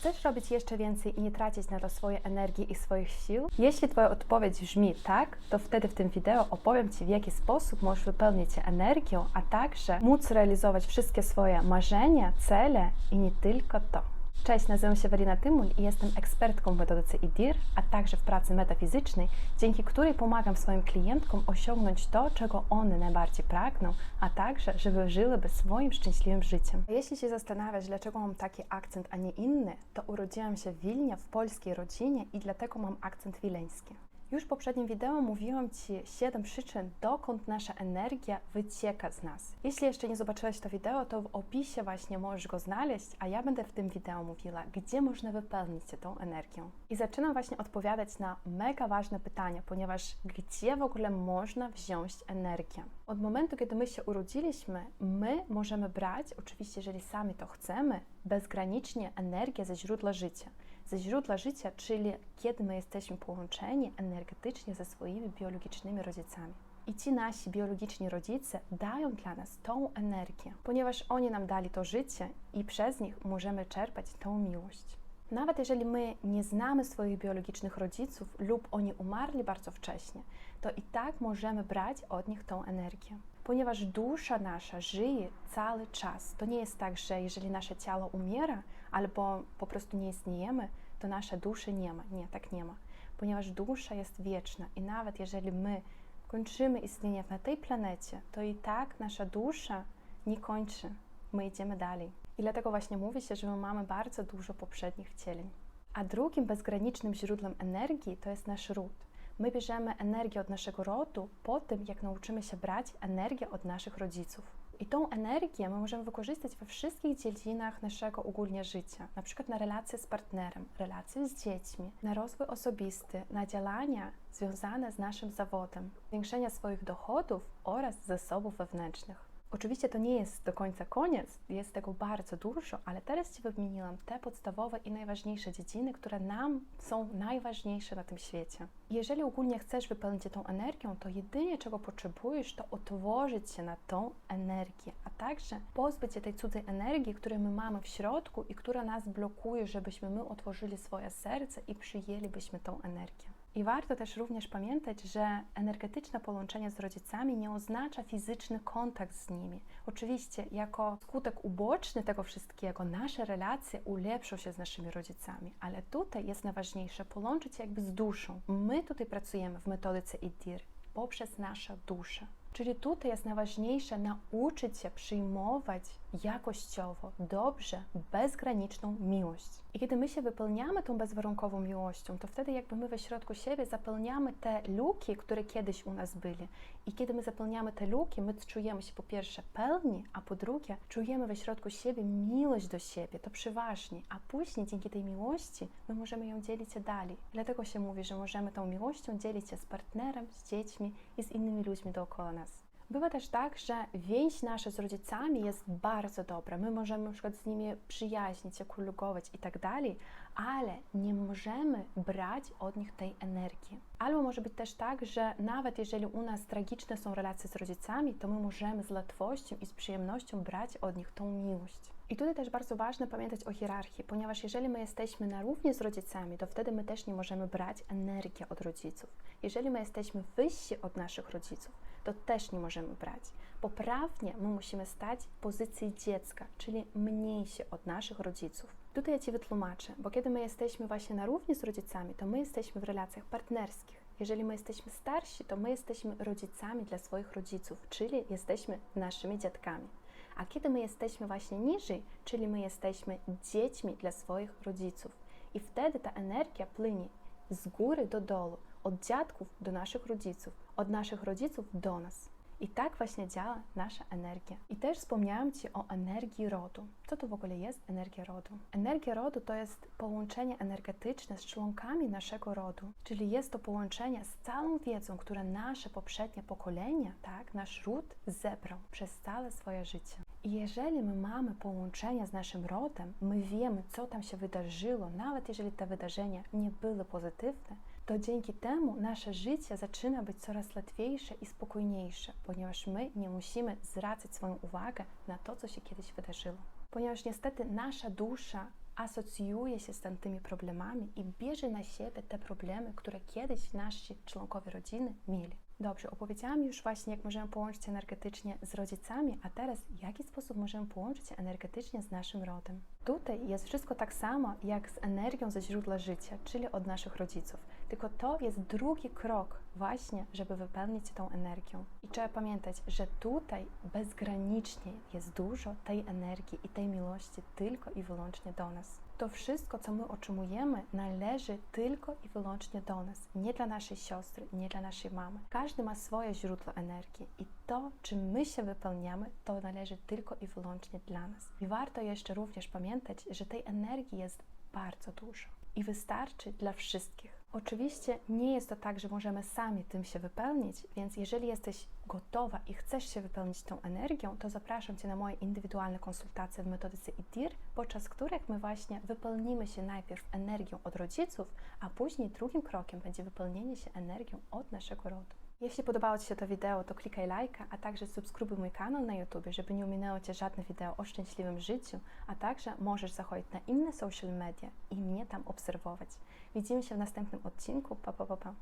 Chcesz robić jeszcze więcej i nie tracić na to swojej energii i swoich sił? Jeśli Twoja odpowiedź brzmi tak, to wtedy w tym wideo opowiem Ci, w jaki sposób możesz wypełnić się energią, a także móc realizować wszystkie swoje marzenia, cele i nie tylko to. Cześć, nazywam się Walina Tymul i jestem ekspertką w metodyce IDIR, a także w pracy metafizycznej, dzięki której pomagam swoim klientkom osiągnąć to, czego one najbardziej pragną, a także, żeby żyłyby swoim szczęśliwym życiem. Jeśli się zastanawiasz, dlaczego mam taki akcent, a nie inny, to urodziłam się w Wilnie, w polskiej rodzinie i dlatego mam akcent wileński. Już w poprzednim wideo mówiłam Ci 7 przyczyn, dokąd nasza energia wycieka z nas. Jeśli jeszcze nie zobaczyłeś to wideo, to w opisie właśnie możesz go znaleźć, a ja będę w tym wideo mówiła, gdzie można wypełnić się tą energią. I zaczynam właśnie odpowiadać na mega ważne pytania, ponieważ gdzie w ogóle można wziąć energię? Od momentu, kiedy my się urodziliśmy, my możemy brać, oczywiście jeżeli sami to chcemy, bezgranicznie energię ze źródła życia ze źródła życia, czyli kiedy my jesteśmy połączeni energetycznie ze swoimi biologicznymi rodzicami. I ci nasi biologiczni rodzice dają dla nas tą energię, ponieważ oni nam dali to życie i przez nich możemy czerpać tą miłość. Nawet jeżeli my nie znamy swoich biologicznych rodziców lub oni umarli bardzo wcześnie, to i tak możemy brać od nich tą energię. Ponieważ dusza nasza żyje cały czas. To nie jest tak, że jeżeli nasze ciało umiera albo po prostu nie istniejemy, to nasza dusza nie ma. Nie, tak nie ma. Ponieważ dusza jest wieczna i nawet jeżeli my kończymy istnienie na tej planecie, to i tak nasza dusza nie kończy. My idziemy dalej. I dlatego właśnie mówi się, że my mamy bardzo dużo poprzednich wcieleń. A drugim bezgranicznym źródłem energii to jest nasz ród. My bierzemy energię od naszego rodu po tym, jak nauczymy się brać energię od naszych rodziców. I tą energię my możemy wykorzystać we wszystkich dziedzinach naszego ogólnie życia, na przykład na relacje z partnerem, relacje z dziećmi, na rozwój osobisty, na działania związane z naszym zawodem, zwiększenia swoich dochodów oraz zasobów wewnętrznych. Oczywiście to nie jest do końca koniec, jest tego bardzo dużo, ale teraz Ci wymieniłam te podstawowe i najważniejsze dziedziny, które nam są najważniejsze na tym świecie. Jeżeli ogólnie chcesz wypełnić tą energią, to jedynie czego potrzebujesz, to otworzyć się na tą energię, a także pozbyć się tej cudzej energii, której my mamy w środku i która nas blokuje, żebyśmy my otworzyli swoje serce i przyjęlibyśmy tą energię. I warto też również pamiętać, że energetyczne połączenie z rodzicami nie oznacza fizyczny kontakt z nimi. Oczywiście, jako skutek uboczny tego wszystkiego, nasze relacje ulepszą się z naszymi rodzicami, ale tutaj jest najważniejsze połączyć się jakby z duszą. My tutaj pracujemy w metodyce IDIR poprzez naszą duszę. Czyli tutaj jest najważniejsze nauczyć się przyjmować jakościowo, dobrze, bezgraniczną miłość. I kiedy my się wypełniamy tą bezwarunkową miłością, to wtedy jakby my we środku siebie zapełniamy te luki, które kiedyś u nas byli. I kiedy my zapełniamy te luki, my czujemy się po pierwsze pełni, a po drugie czujemy we środku siebie miłość do siebie, to przeważnie, a później dzięki tej miłości my możemy ją dzielić się dalej. Dlatego się mówi, że możemy tą miłością dzielić się z partnerem, z dziećmi i z innymi ludźmi dookoła nas. Bywa też tak, że więź nasza z rodzicami jest bardzo dobra. My możemy na przykład z nimi przyjaźnić się, kulugować i tak dalej, ale nie możemy brać od nich tej energii. Albo może być też tak, że nawet jeżeli u nas tragiczne są relacje z rodzicami, to my możemy z łatwością i z przyjemnością brać od nich tą miłość. I tutaj też bardzo ważne pamiętać o hierarchii, ponieważ jeżeli my jesteśmy na równi z rodzicami, to wtedy my też nie możemy brać energię od rodziców. Jeżeli my jesteśmy wyżsi od naszych rodziców, to też nie możemy brać. Poprawnie my musimy stać w pozycji dziecka, czyli mniejsi od naszych rodziców. Tutaj ja Ci wytłumaczę, bo kiedy my jesteśmy właśnie na równi z rodzicami, to my jesteśmy w relacjach partnerskich. Jeżeli my jesteśmy starsi, to my jesteśmy rodzicami dla swoich rodziców, czyli jesteśmy naszymi dziadkami. A kiedy my jesteśmy właśnie niżej, czyli my jesteśmy dziećmi dla swoich rodziców. I wtedy ta energia płynie z góry do dołu, od dziadków do naszych rodziców, od naszych rodziców do nas. I tak właśnie działa nasza energia. I też wspomniałam Ci o energii rodu. Co to w ogóle jest energia rodu? Energia rodu to jest połączenie energetyczne z członkami naszego rodu, czyli jest to połączenie z całą wiedzą, które nasze poprzednie pokolenia, tak, nasz ród zebrał przez całe swoje życie. I jeżeli my mamy połączenie z naszym rodem, my wiemy, co tam się wydarzyło, nawet jeżeli te wydarzenia nie były pozytywne, to dzięki temu nasze życie zaczyna być coraz łatwiejsze i spokojniejsze, ponieważ my nie musimy zwracać swoją uwagę na to, co się kiedyś wydarzyło. Ponieważ niestety nasza dusza asocjuje się z tamtymi problemami i bierze na siebie te problemy, które kiedyś nasi członkowie rodziny mieli. Dobrze, opowiedziałam już właśnie, jak możemy połączyć się energetycznie z rodzicami, a teraz w jaki sposób możemy połączyć się energetycznie z naszym rodem. Tutaj jest wszystko tak samo, jak z energią ze źródła życia, czyli od naszych rodziców. Tylko to jest drugi krok właśnie, żeby wypełnić tą energią. I trzeba pamiętać, że tutaj bezgranicznie jest dużo tej energii i tej miłości tylko i wyłącznie do nas. To wszystko, co my otrzymujemy, należy tylko i wyłącznie do nas, nie dla naszej siostry, nie dla naszej mamy. Każdy ma swoje źródło energii i to, czym my się wypełniamy, to należy tylko i wyłącznie dla nas. I warto jeszcze również pamiętać, że tej energii jest bardzo dużo i wystarczy dla wszystkich. Oczywiście nie jest to tak, że możemy sami tym się wypełnić, więc jeżeli jesteś gotowa i chcesz się wypełnić tą energią, to zapraszam Cię na moje indywidualne konsultacje w metodyce IDIR, podczas których my właśnie wypełnimy się najpierw energią od rodziców, a później drugim krokiem będzie wypełnienie się energią od naszego rodu. Jeśli podobało Ci się to wideo, to klikaj lajka, a także subskrybuj mój kanał na YouTube, żeby nie ominęło Cię żadne wideo o szczęśliwym życiu, a także możesz zachodzić na inne social media i mnie tam obserwować. Widzimy się w następnym odcinku. Pa, pa, pa, pa.